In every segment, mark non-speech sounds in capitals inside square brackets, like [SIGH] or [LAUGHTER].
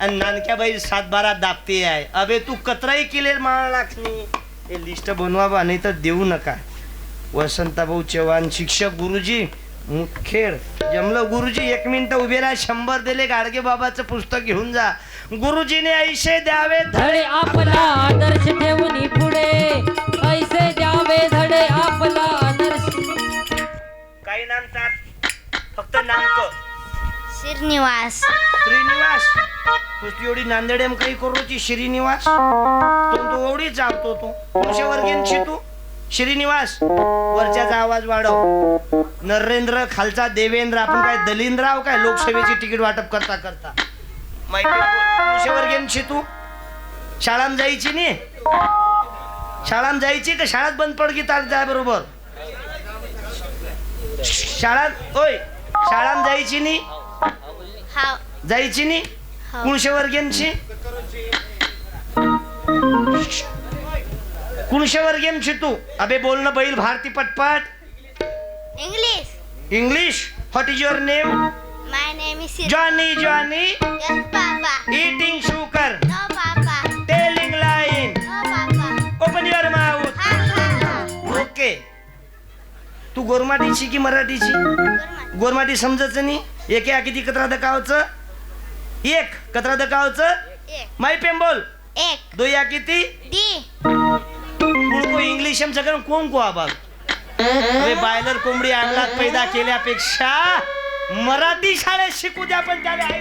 आणि नानक्याबाई सात बारा दाबते आहे. अबे तू कतराही केले माळ लाखनी हे लिस्ट बनवा बा नाही तर देऊ नका. वसंताभाऊ चव्हाण शिक्षक गुरुजी मुखेड. जमलं गुरुजी एक मिनिट उभे राहा शंभर दिले गाडगे बाबाचं पुस्तक घेऊन जा. गुरुजीने ऐशे द्यावे धडे. आपला आदर्श ठेवून पुढे. पैसे द्यावे धडे आपला आदर्श. काही नामतात फक्त नामक. श्रीनिवास. श्रीनिवास नुसती एवढी नांदेडेम काही करूची श्रीनिवास? तू तो एवढी चालतो तू. कोणत्या वर्गींची तू. श्रीनिवास वरच्याचा आवाज वाढव. नरेंद्र खालचा देवेंद्र आपण काय दलिंद्राव काय लोकसभेची तिकीट वाटप करता करता? माहिती तू. शाळात जायची नी? शाळात जायची का शाळात बंद पडगी ताक जाय बरोबर शाळात होय शाळात जायची नी? जायची नी? हो. कुणशे वर्गीयांची कुणशे वर्गीयांची तू? अबे बोलणं बैल भारती पटपट. English. English? What is your name my name is Johnny Johnny yes papa तू गोरमाटीची की मराठीची? गुरुमा गोरमाटी समजच नाही? एक या किती कचरा दकावचं एक कचरा दकावचं एक. माई पेम बोल. एक. दो या किती? को इंग्लिश आमचं कारण कोण को आबाग अरे बायलर कोंबडी अंगलात पैदा केल्यापेक्षा. मराठी शाळेत शिकू द्या पण त्याला आई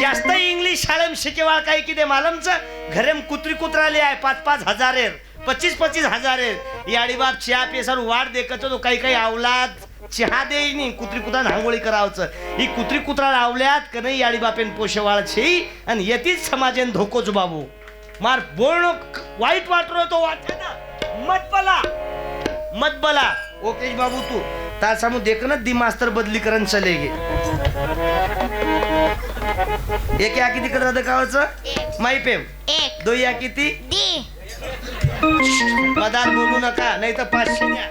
जास्त इंग्लिश शाळेत शिकेवाळ काही किती मालमचं? घरेम कुत्री कुत्राले आहे पाच पाच हजारेर. पच्चीस पच्चीस हजारेर याडी बाप चहा पेसार वाट देखत तो काही काही आवलात. चहा देई नाही कुत्री कुत्रा हांगोळी करावचं. ही कुत्री कुत्रा आवल्यात का नाही याडी बापेन पोशेवाळ छे आणि येतीच समाजेन धोकोच बाबू. मार बोलणं वाईट वाटलो तो वाटे ना मत बला मत बला ओके बाबू तू तार सामू देखनच दी मास्तर बदलीकरण चलेगे. एक या किती दकावाचं एक. माई पेम. दो या किती दी. मदान बोलू नका नाही तर पाचशे द्या.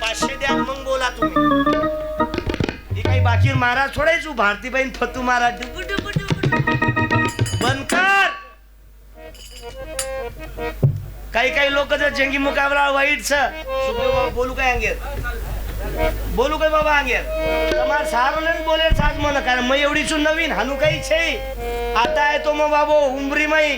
पाचशे द्या मग बोला तुम्ही. ही काही बाकी महाराज सोडायचो भारतीबाईन फतू महाराज. डुबू डुबू बनकर काही काही लोक जर जंगी मुकाबला वाईट छ बोलू काय अंगेर? बोलू काय बाबा अंगेर? तुम्हाला सारोलेच बोले साज मन कारण मग एवढीच नवीन हनुकाई छे आता आहे तो मग बाबो उमरी मई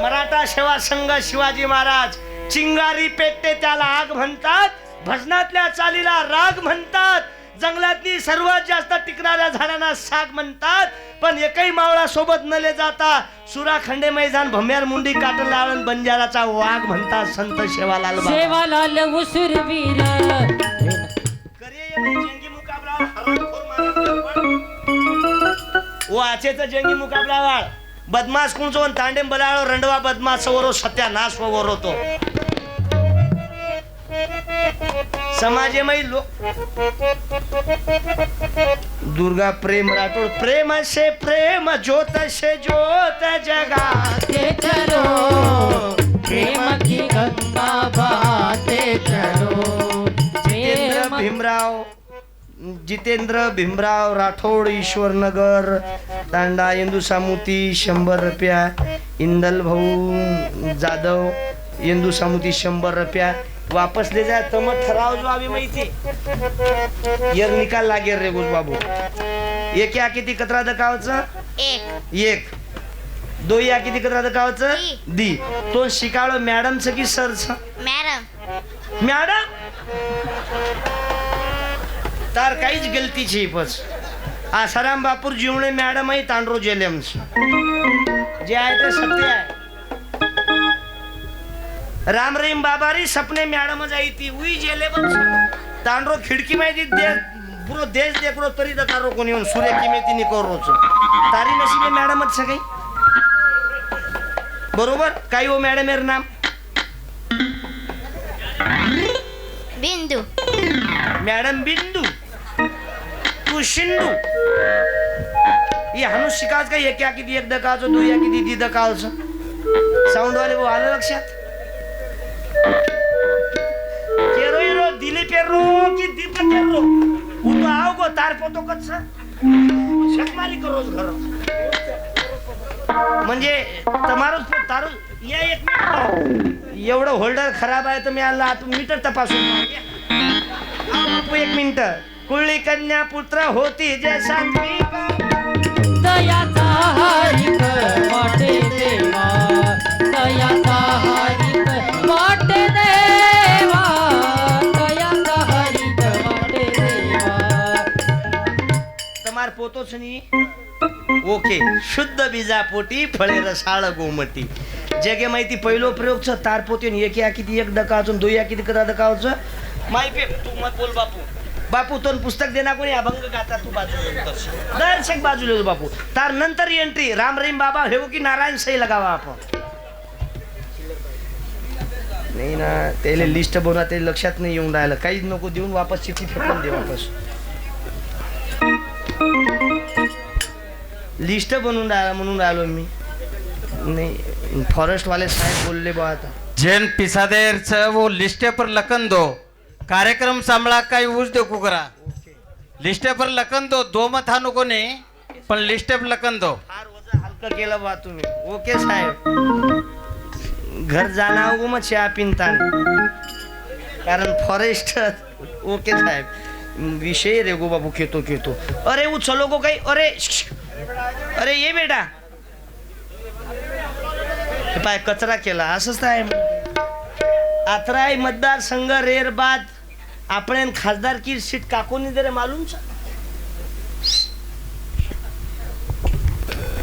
मराठा सेवा संघ शिवाजी महाराज चिंगारी पेटते त्याला आग म्हणतात भजनातल्या चालीला राग म्हणतात जंगलातली सर्वात जास्त टिकणाऱ्या झाडांना साग म्हणतात पण एकही मावळा सोबत नले जाता सुरा खंडे मैदान भम्यार मुंडी काटन लावण बंजाराचा वाघ म्हणतात संत शेवालाल करिये ये भाई जंगी मुकाबला आचेचा जंगी मुकाबला वाळ बदमाश कोणचो तांडे बलाळो रंडवा बदमाश वरो सत्यानाश वरो तो समाजेमय लोक दुर्गा प्रेम राठोड प्रेम से प्रेम ज्योत से ज्योत जगा. ते चलो प्रेम की गंगा बहाते चलो. भीमराव जितेंद्र भीमराव राठोड ईश्वरनगर तांडा इंदू सामुती शंभर रुपया इंदल भाऊ जाधव इंदू सामुती शंभर रुपया. वापस ले जा तर मग ठराव जो आम्ही माहिती. यर निकाल लागेल रे गोस बाबू. एक या किती कचरा दकावचं एक. एक. दो या किती कचरा दकावचं दी. दी. तो शिकाळो मॅडमचं की सरचं? मॅडम. मॅडम? तार काहीच गलतीची पच आसाराम बापूर जीवणे मॅडम आहे तांडरो जेलम जे आहे ते सत्य आहे. राम रहीम बाबा रे सपने मॅडम ती. उई जेले पण तांडरो खिडकी माहिती दे पुरो देश दे तरी जाता रो कोणी येऊन सूर्य किमे तिने करू तारी नशी मी मॅडम सगळी. बरोबर? काही हो मॅडम एर नाम? बिंदू. मॅडम बिंदू. शिंडू शिंडू हे हनुस शिकाच का एक या किती एक दकाचो दू या किती दी दकाचं साऊंड वाले भाऊ आलं लक्षात? केरो येरो दिली पेरो की दीप पेरो उतो आव गो तार पोतो कच शकमाली करोज घर। म्हणजे तमारूच तारू या एक मिनिट। एवढं होल्डर खराब आहे तर मी आला तू मीटर तपासून एक मिनिट. कुळी कन्या पुत्र होती जे सातवी पोतोच नी. ओके शुद्ध बीजा पोटी फळे रसाळ गोमटी काही माहिती पहिलो प्रयोग तार पोतीन एक या किती एक दकावचं दो या किती कदा दकावचं माहिती तू मत बोल बापू. बापू तो पुस्तक देना कोणी अभंग गाता तू बाजूला दर्शक बाजूला लेलो बापू. तार नंतर एंट्री राम रहीम बाबा हे हो की नारायण सही लगावा आपण. नाही ना त्याला लिस्ट बनवा ते लक्षात नाही येऊन राहिलं. काहीच नको देऊन वापस चिठ्ठी फेकून दे वापस. लिस्ट बनवून राहिला म्हणून राहिलो मी. नाही फॉरेस्ट वाले साहेब बोलले बा आता. जैन पिसादेरचं वो लिस्टे पर लखन दो. कार्यक्रम सांभाळा काही ऊस दे कुकरा लिस्टे पर लखन दो दो मत हा नको ने पण लिस्टे पर लखन दो. फार हलकं केलं बा तुम्ही. ओके साहेब. घर हो मग चहा पिनता कारण फॉरेस्ट ओके साहेब. विषय रे गो बाबू घेतो घेतो अरे उचलो गो काही. अरे. अरे ये बेटा. पाय कचरा केला. असंच आहे. आथराय मतदारसंघ रेर आपण खासदार की सीट काकोनी दे मालूम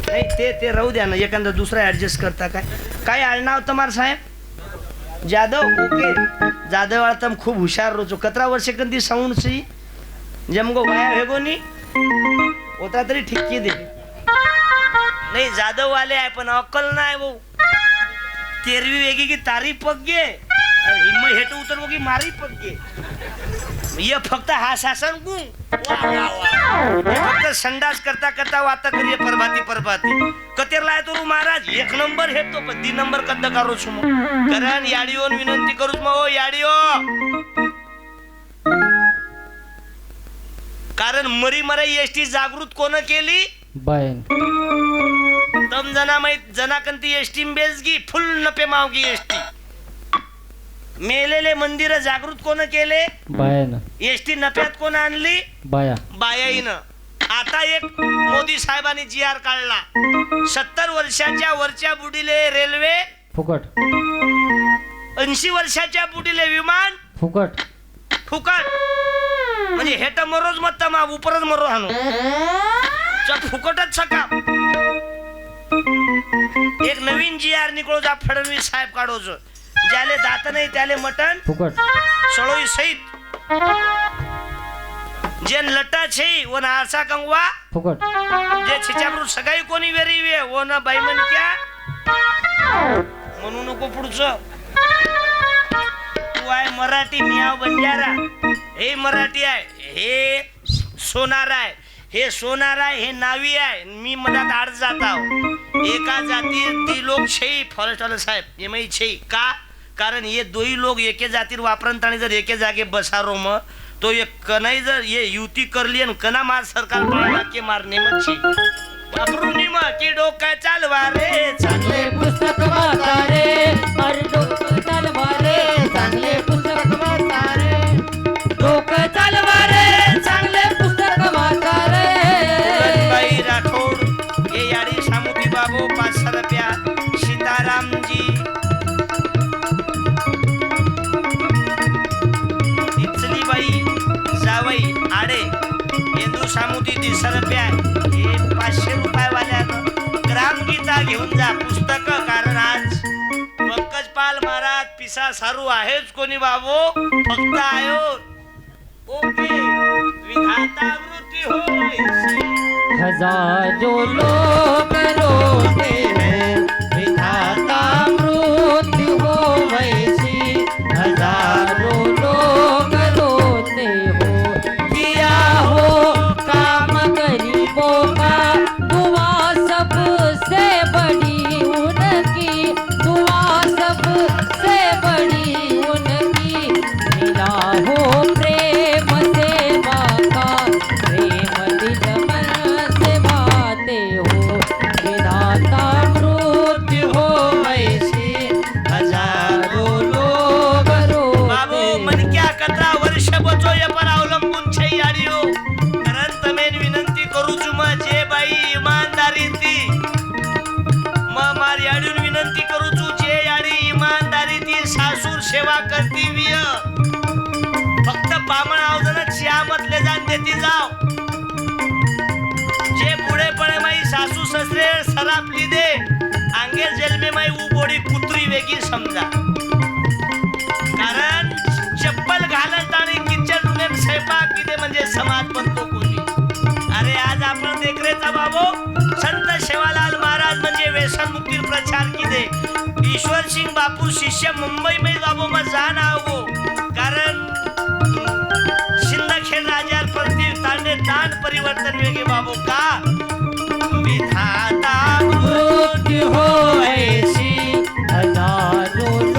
नाही ते ते राहू द्या ना एखादा दुसरा ऍडजस्ट करता काय? काय आडनाव तुम्हाला साहेब? जाधव? ओके. जाधव आता खूप हुशार रोचो कतरा वर्ष कंदी साऊंड सी? जमगो वाया हेगो नी होता तरी ठिक्की दे. नाही जाधव वाले आहे पण अक्कल नाही भाऊ. तेरवी वेगी की तारी पग गे हिम्मत हिम्म हेट उतरवो की मारी पग गे ये फक्त हा शासन. हे फक्त संडास करता करता वाता करिये परभाती परभाती. कतेरला आहे तो महाराज? एक नंबर हे तो पण दी नंबर कद्द करू मग कारण याडिओन विनंती करूच मग ओ याडिओ. कारण मरी मराई एस टी जागृत कोण केली? बायन. तम जना माहीत जनाकंती एसटी बेसगी फुल नपे मावगी एसटी. मेलेले मंदिर जागृत कोण केले? बायन. एसटी नफ्यात कोण आणली? बाया. बायाईनं. आता एक मोदी साहेबांनी जी आर काढला. सत्तर वर्षाच्या वरच्या बुडीले रेल्वे फुकट. ऐंशी वर्षाच्या बुडीले विमान फुकट. फुकट. म्हणजे हे तर मरोज मत मा उपरच मरो हाणू. फुकटच सका. एक नवीन जी आर निकळो जा फडणवीस साहेब काढोच ज्याले दात नाही त्याले मटण फुकट. सळोई सहित. जे लटा छे व आरसा कंगवा. फुकट. जे छिच्याबरू सगळी कोणी वेरी वे ओ न बाई म्हण क्या? म्हणू नको पुढचं. तू आहे मराठी मियाव बंजारा. हे मराठी आहे हे सोनार आहे. हे सोनार आहे हे नावी आहे. मी मधात आड जात आहो. एका जाती ती लोक छे फॉरेस्ट वाले साहेब. ये माही छे. का? कारण हे दोही लोक एके जातीर वापरन आणि जर एके जागे बसारो मग तो एक कनाई जर ये युती करली आणि कना मार सरकार पळाला के मारणे मग छे. वापरून मग की डोका चालवा रे चांगले चांगले पुस्तक वाचा रे सरप्या दीडशे हे पाचशे रुपयावाल्यानं ग्रामगीता घेऊन जा पुस्तक कारण आज पंकज पाल महाराज पिसा सारू आहेच कोणी बाबू? फक्त आयो. ओके. विधाता वृत्ती होय. हजारो लोक आपली दे. अंगे जन्मे माई उबोडी कुत्री वेगळी समजा. कारण चप्पल घालत आणि किचन रूम स्वयंपाक किती म्हणजे समाज बनतो कोणी. अरे आज आपण देखरेचा बाबू. संत शेवालाल महाराज म्हणजे व्यसनमुक्ती प्रचार किदे. ईश्वर सिंग बापू शिष्य मुंबई में बाबू मग जाना हो कारण शिंदखेड राजा प्रति तांडे दान परिवर्तन वेगे बाबू का? मृत्यु हो ऐसी हजारों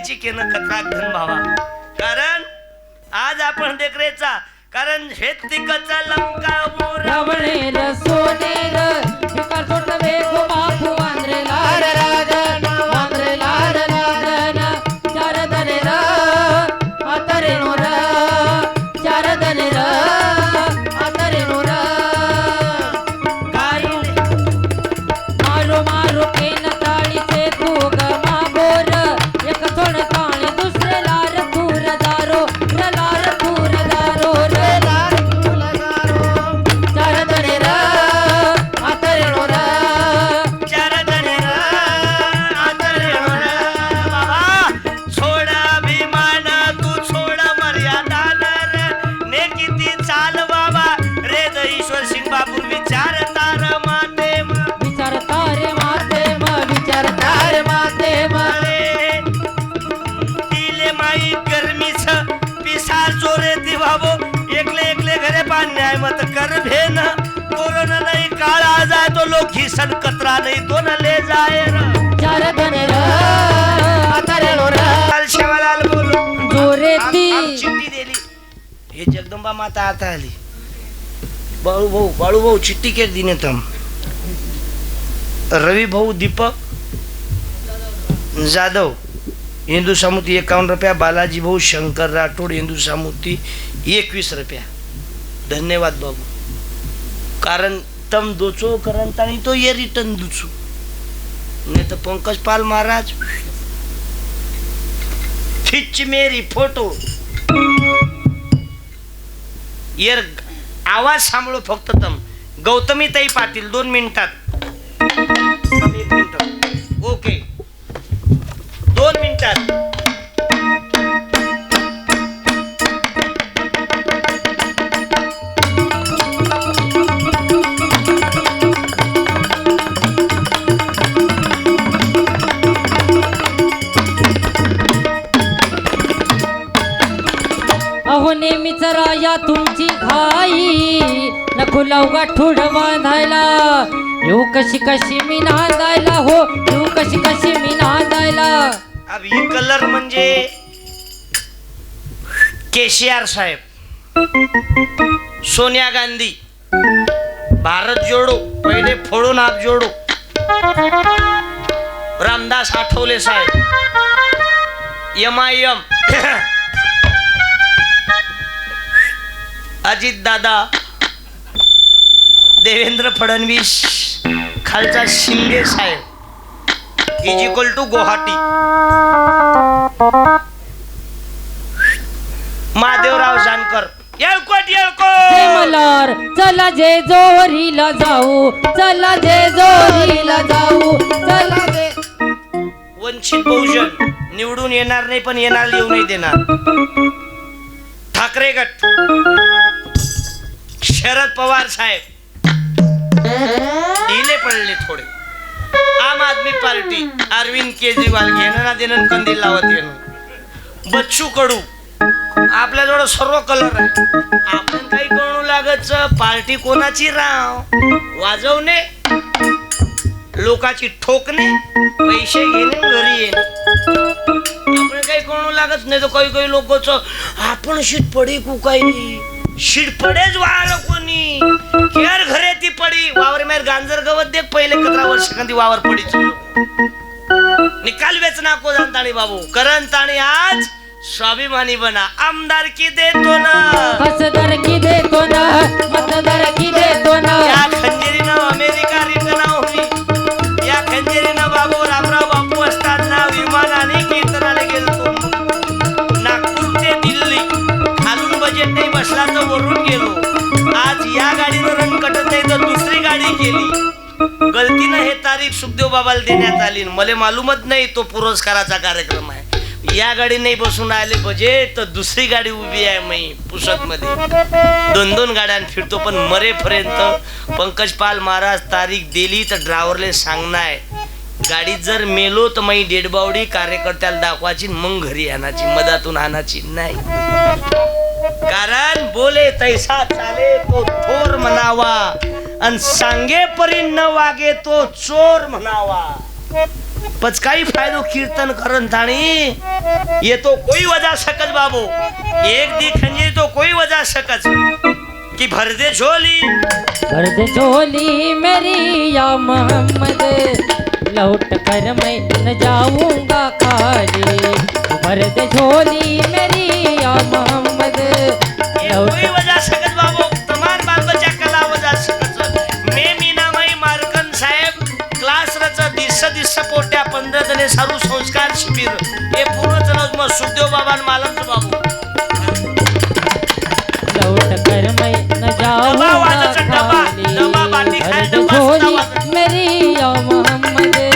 बुलेट दकाळीची केन कथा धन भावा. कारण आज आपण देखरेचा. कारण हे तिकचा लंका मोर. रवळेर जगदंबा माता आता आली. बाळू भाऊ बाळू भाऊ चिठ्ठी केली दिने तम. रवी भाऊ दीपक जाधव हिंदू सामुती एकावन्न रुपया बालाजी भाऊ शंकर राठोड हिंदू सामुती एकवीस रुपया. धन्यवाद बाबू. कारण तम दोचो करंत आणि तो ये रिटर्न दुचो. नाही तर पंकज पाल महाराज खिच मेरी फोटो. येर आवाज सांभाळू फक्त तम. गौतमी ताई पाटील दोन मिनिटात. एक मिनिट. ओके दोन मिनिटात. नेहमीच राया तुमची घाई. नको लवगा ठुड बांधायला येऊ कशी कशी मी नांदायला हो येऊ कशी कशी मी नांदायला. अब ही कलर म्हणजे केसीआर साहेब. सोनिया गांधी. भारत जोडो पहिले फोडून आप जोडो. रामदास आठवले साहेब. M I M Ajit Dada Devendra Fadnavis खालचा शिंदे साहेब is equal to Guwahati. Mahadevrao Jankar. येळकोट हे मलार चला जे जोरीला जाऊ चला जे जोरीला जाऊ चला जे वंचित बहुजन निवडून येणार नाही पण येणार येऊ नाही देणार. ठाकरे गट. शरद पवार साहेब. इले पडले थोडे. आम आदमी पार्टी अरविंद केजरीवाल घेणं ना देणं कंदील लावत येणं. बच्चू कडू आपल्याजवळ सर्व कलर आहे आपण काही कळू लागत पार्टी कोणाची राव? वाजवणे लोकाची ठोकणे पैसे घेणे घरी येणे. आपण काही कळू लागत नाही तर काही काही लोकच आपण शीत पडी कु काही. शीट पडेच वाळ कोणी. केअर घरे ती पडी. वावर मेर गांजर गवत देख. पहिले कतरा वर्ष कंदी वावर पडीच निकाल वेच नाको ताणी बाबू. करण ताणी आज स्वाभिमानी बना. आमदार की देतो ना. कसदार की देतो ना. मतदार की देतो ना. दुसरी केली. गलतीनं हे तारीख सुखदेव बाबाला देण्यात आली. मला मालूमच नाही तो पुरस्काराचा कार्यक्रम आहे. या गाडी नाही बसून आले पाहिजे तर दुसरी गाडी उभी आहे मी पुसत मध्ये दोन दोन गाड्या फिरतो पण मरेपर्यंत पंकज पाल महाराज तारीख दिली तर ड्रायव्हरले सांगणार. गाडीत जर मेलो तर मी डेडबावडी कार्यकर्त्याला दाखवायची मग घरी आणायची मधातून आणायची नाही. कारण बोले तैसा चाले तो थोर म्हणावा. आणि सांगे परी न वागे तो चोर म्हणावा. पचकाई फायदो कीर्तन करन थाणी ये तो कोई वजा सकत बाबू. एक दी खंजीर तो कोई वजा सकत कि भर दे झोली. भर दे झोली मेरी या मोहम्मद. लौट कर मैं न जाऊंगा खाली. भर दे झोली मेरी या मोहम्मद. ये लौट कोई वजा सकत पोट्या पंधरा जणे सारू संस्कार शिबिर. हे पूर्ण चलाव मग सुखदेव बाबा आणि बाबू. डबा, डबा बाटी मेरी मोहम्मद.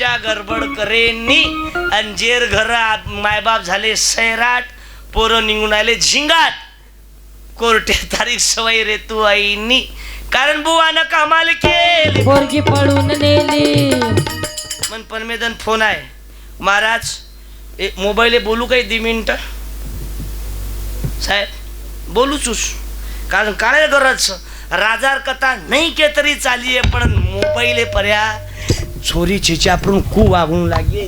बालबच्या गडबड करेनी. आणि जेर घर मायबाप झाले सैराट पोरं निघून आले झिंगाट कोर्टे [LAUGHS] तारीख सवय रे तू आईनी. कारण बुवानं कमाल केली. पोरगी पळून नेली. मन परमेदन फोन आहे. महाराज मोबाईल बोलू काही दी मिनिट? साहेब बोलू चूस. कारण काय गरज? राजार कथा नाही के तरी चाली आहे पण मोबाईल पर्या छोरी छिच्यापरून खूप वागून लागे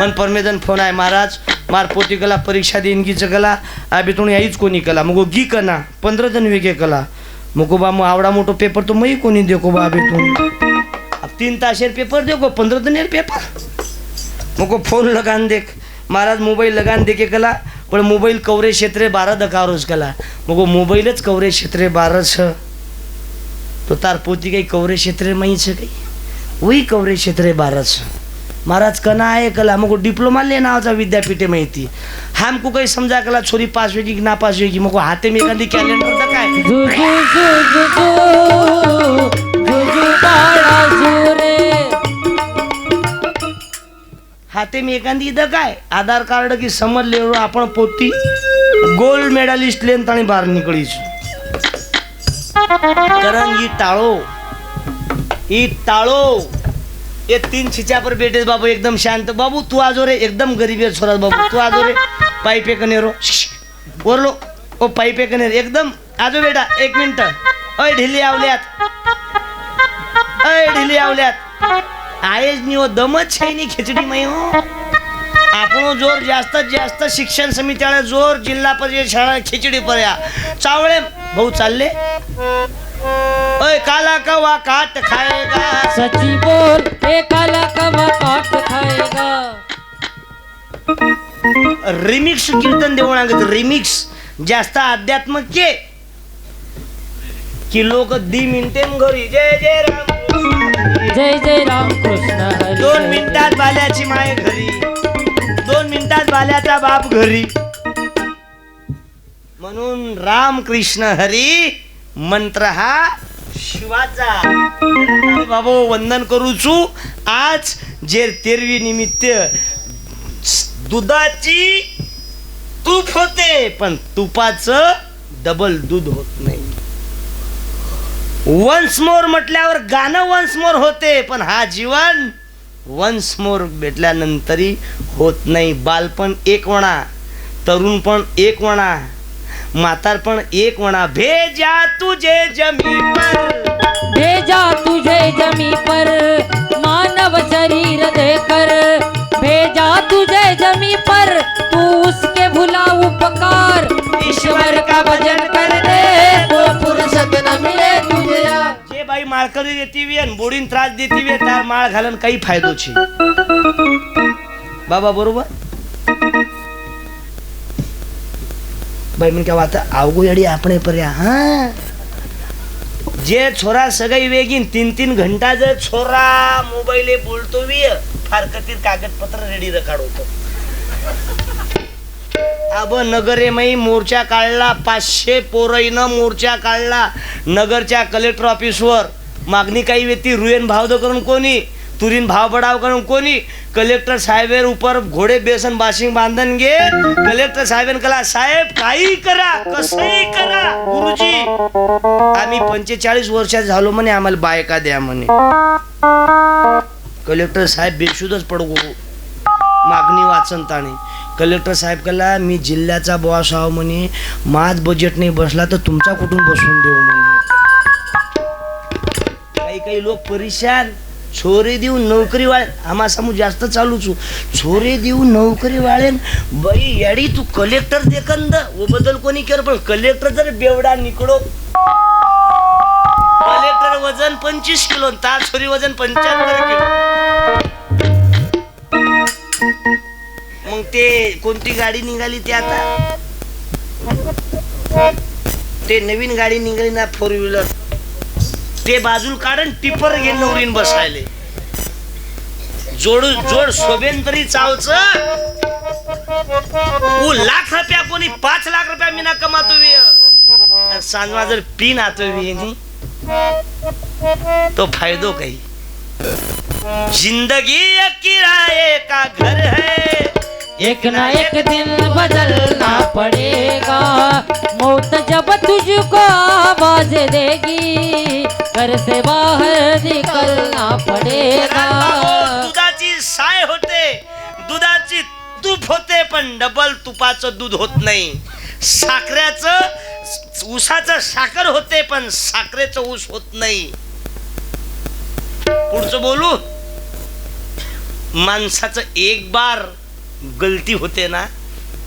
मन परमेदन फोन आहे महाराज मार पोती कला परीक्षा देणगीचं कला आबी याहीच आईच कोणी कला? मग गी कना पंधरा जण वेगळे कला। मग बा मग आवडा मोठो पेपर तो मही कोणी देखो बा आबी तीन। तासेर पेपर देखो पंद्रह दिन पेपर। मग फोन लगान देख महाराज मोबाइल लगान देखे कला पण मोबाइल कवरेज क्षेत्र बारह दकारोज कला। मग मोबाइलच कवरेज क्षेत्र बारह छ। तो तार पोती काही कवरेज क्षेत्र माहीच छ काही वही कवरेज क्षेत्र महाराज महाराज कना आहे कला. मग डिप्लोमा ले नावाचा विद्यापीठे माहिती. हमको काही समजा कला छोरी पास होगी की ना पास होगी मग हाते मी एखादी कॅलेंडर तर काय? हाते मी एखादी इथं काय? आधार कार्ड की समजले आपण पोती गोल्ड मेडलिस्ट लेन आणि बाहेर निकळीच कारण ही टाळो. ही ताळो. ये तीन छिच्या पर बेटे बाबू एकदम शांत. बाबू तू आजो रे एकदम गरीब आहे छोरा बाबू. तू आजो रे पाई पे कनेरो ओरलो ओ पाई पे कनेर एकदम. आजो बेटा एक मिनिट. अय ढिली आवल्यात. अय ढिली आवल्यात. आहेच नि हो दमच आहे नाही खिचडी माई हो. आपण जोर जास्तीत जास्त शिक्षण समितीला जोर जिल्हा परिषद शाळा खिचडी पर्या. चावळे भाऊ चालले? काला कवा काट खाएगा सची बोल एकाला कवा काट खाएगा रिमिक्स कीर्तन देऊ लागत रिमिक्स. जास्त अध्यात्म के. की लोक दी मिनिटे घरी. जय जय राम जय जय राम कृष्ण हरी दोन. मिनिटात बाल्याची माय घरी. दोन मिनिटात बाल्याचा बाप घरी. म्हणून राम कृष्ण हरी. मंत्र हा शिवाचा. बाबा वंदन करूचू आज जे तेरवी निमित्त दुधाची तूप होते पण तुपाचं डबल दूध होत नाही. वन्स मोर म्हटल्यावर गाणं वन्स मोर होते पण हा जीवन वन्स मोर भेटल्यानंतरही होत नाही. बालपण एक म्हणा तरुण पण एक म्हणा म्हातार पण एक म्हणा भेजा तुझे जमी पर. भेजा तुझे जमी पर मानव शरीर देकर. भेजा तुझे जमी पर तू उसके भुला उपकार. ईश्वर का भजन कर दे तो न मिले तुझे। जे बाई माळकरी देती वे आणि बोडीन त्रास देती वे तार माळ घालून काही फायदो छे बाबा बरोबर? ભાઈ મને કહેવા હતા આવગો યડી આપણે पर्या हा जे छोरा सगळी वेगीन तीन तीन घंटा जर छोरा मोबाईल बोलतो वी फार कतीर कागदपत्र रेडी रकाडवतो अब नगरे माई मोर्चा काढला पाचशे पोरईनं मोर्चा काढला नगरच्या कलेक्टर ऑफिसवर मागणी काही व्यक्ती रुयन भाव दो करून कोणी तुरीन भाव बडाव करून कोणी? कलेक्टर साहेबेर उपर घोडे बेसन बाशिंग बांधन घे. कलेक्टर साहेबन कला साहेब काही करा कसही करा गुरुजी. आम्ही पंचेचाळीस वर्षात झालो म्हणे आम्हाला बायका द्या म्हणे. कलेक्टर साहेब बेशुदच पडगो मागणी वाचन ताणे. कलेक्टर साहेब कला मी जिल्ह्याचा बॉस आहो म्हणे. माझ बजेट नाही बसला तर तुमचा कुठून बसवून देऊ म्हणे? काही काही लोक परेशान. छोरे देऊ नोकरी वाळे आम्हा समूह जास्त चालूच हो. छोरे देऊ नोकरी वाळेन बाई याडी तू कलेक्टर देखंद वो बदल कोणी केलं पण कलेक्टर जर बेवडा निकडो. कलेक्टर वजन पंचवीस किलो ता छोरी वजन पंच्याहत्तर किलो. मग ते कोणती गाडी निघाली ते आता? ते नवीन गाडी निघाली ना फोर व्हीलर ते बाजूला काढून टिपर घे नवरीन बसायले. जोड जोड शोभेन तरी चावच उ लाख रुपया कोणी पाच लाख रुपया मीना कमातो सांजवा जर पिन आतो तो फायदो काही. जिंदगी एक किराए का घर है? एक ना एक दिन बदलना पड़ेगा. मौत जब तुझको आवाज देगी घर से बाहर निकलना पड़ेगा। दुधाची साय होते दुधाची तूप होते पण डबल तुपाचं दूध होत नाही. साखरेचं ऊसाचं साखर होते पण साखरेचं ऊस होत नाही. पुढचं बोलू? माणसाचं एक बार गलती होते ना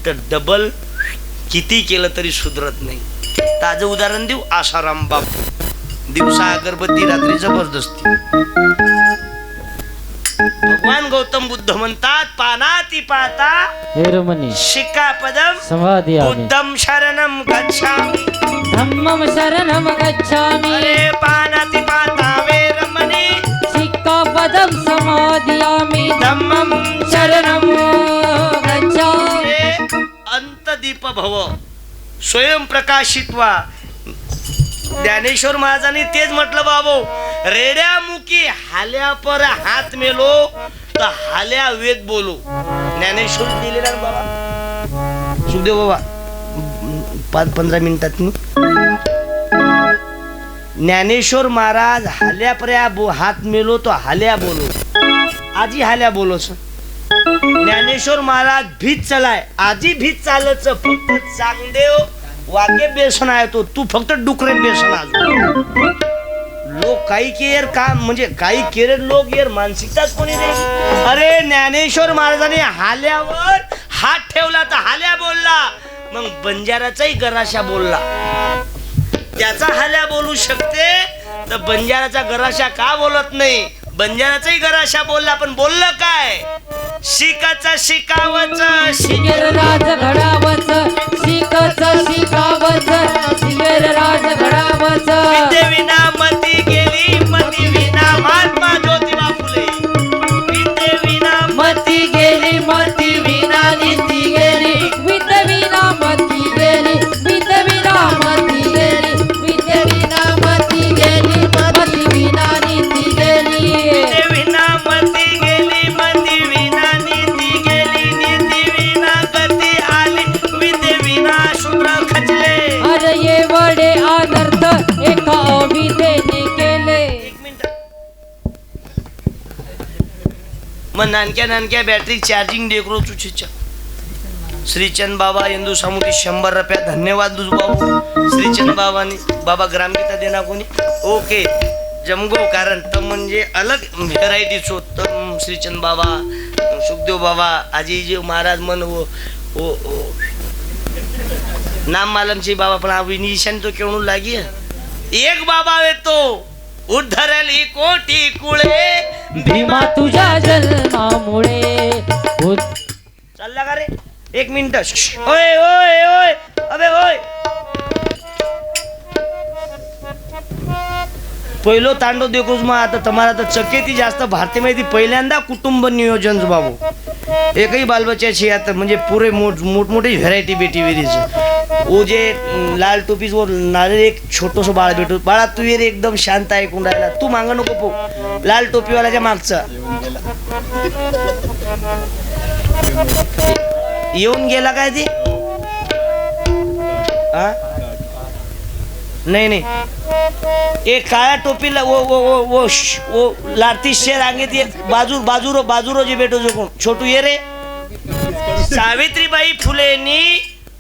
तर डबल किती केलं तरी सुधरत नाही. ताजं उदाहरण देऊ आसाराम बापू दिवसा अगरबत्ती रात्री जबरदस्ती. भगवान गौतम बुद्ध म्हणतात पानाती पाता हेरमनी शिका पदम समाधी बुद्धम शरणम गच्छामि. धम्मम शरणम गच्छामि. अरे पानाती पाता वेरमणी सिक्कापदं समाधियामि धम्मम शरणं गच्छामि. हे अंतदीप भव स्वयं प्रकाशित्वा ज्ञानेश्वर महाराजांनी तेच म्हटलं बाबो रेड्या मुकी हाल्या पर हात मेलो तर हाल्या वेद बोलो. ज्ञानेश्वर दिलेला बाबा. सुखदेव बाबा पाच पंधरा मिनिटात ज्ञानेश्वर महाराज हाल्या पर्या हात मेलो तो हाल्या बोलो. आजी हाल्या सर. ज्ञानेश्वर महाराज भीत चलाय. आजी भीत चालच फक्त चांगदेव वागे बेसन आहे तो. तू फक्त डुकरे बेसन आज. लोक काही केर का म्हणजे काही केर लोक येर मानसिकताच कोणी नाही. अरे ज्ञानेश्वर महाराजांनी हाल्यावर हात ठेवला तर हाल्या बोलला. मग बंजाराचाही गराशा बोलला. त्याचा हाल्या बोलू शकते तर बंजाराचा गराशा का बोलत नाही? बंजाराचाही गराशा बोलला पण बोललं काय? शिकाचा शिकावच. शिक राज घडावच. शिकच शिकावच राज घडावच. विद्येविना मती मग नानक्या नानक्या बॅटरी चार्जिंग डेकरो चुचेच्या श्रीचंद बाबा हिंदू समुदी शंभर रुपया. धन्यवाद बाबू. श्रीचंद बाबाने बाबा ग्रामगीता देना कोणी. ओके. जमगो कारण तर म्हणजे अलग व्हेरायटीचो तम श्रीचंद बाबा सुखदेव बाबा आजीजी महाराज मन हो ओ ओ नाम मालमचे बाबा पण हा विनिशन तो केवणू लागी एक बाबा येतो. उद्धरली कोटी कुळे. भीमा तुझ्या जन्मामुळे. चालला का रे? एक मिनिट. ओय ओय ओय. अबे ओय. पहिलो तांडव देखोस मग आता तुम्हाला तर चकेती जास्त भारतीय माहिती पहिल्यांदा कुटुंब नियोजन बाबू. एकही बालबच्चाची आता म्हणजे पुरे मोठ मोठमोठी व्हरायटी बेटी वेरीच ओ जे लाल टोपीस वर नाले एक छोटस बाळ भेटू. बाळा तू ये रे एकदम शांत ऐकून राहिला? तू मागं नको पो लाल टोपीवाल्याच्या मागचा. येऊन गेला काय ते? हा? नाही नाही. एक काळ्या टोपीला वो वो वो वो श- वो लारती शेर आगे ती एक बाजू बाजूरो बाजूरो जे बेटो जो कोण छोटू ये रे. सावित्रीबाई फुलेंनी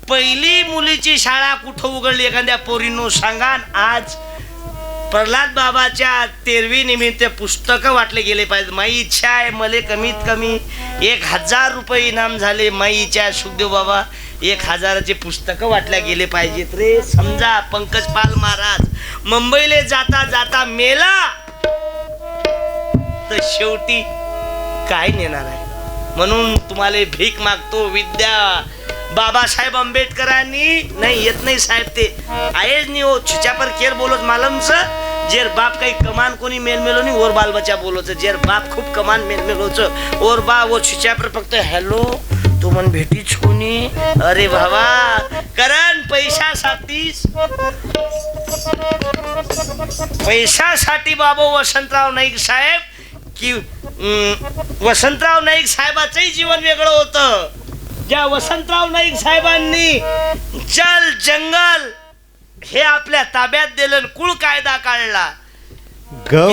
पहिली मुलीची शाळा कुठं उघडली? एखाद्या पोरीनो सांगा. आज प्रल्हाद बाबाच्या तेरवी निमित्त पुस्तकं वाटले गेले पाहिजे माई इच्छा आहे मले कमीत कमी एक हजार रुपये इनाम झाले. माई इच्छा सुखदेव बाबा एक हजाराचे पुस्तकं वाटल्या गेले पाहिजेत रे. समजा पंकज पाल महाराज मुंबईले जाता जाता मेला. तर शेवटी काय नेणार आहे? म्हणून तुम्हाला भीक मागतो विद्या. बाबासाहेब आंबेडकरांनी नाही येत नाही साहेब ते. आहेच नाही हो छिच्या पर केर बोलत मालमच जेर बाप काही कमान कोणी मेलमेलो नाही ओर बाल बच्चा बोलोच जेर बाप खूप कमान मेलमेलोच ओर बा वो छिच्या पर फक्त हॅलो तू मन भेटीच कोणी? अरे बाबा करण पैशासाठी पैशासाठी बाबा वसंतराव नाईक साहेब की वसंतराव नाईक साहेबाचंही जीवन वेगळं होतं. ज्या वसंतराव नाईक साहेबांनी जल जंगल हे आपल्या ताब्यात दिलं कुळ कायदा काढला. ग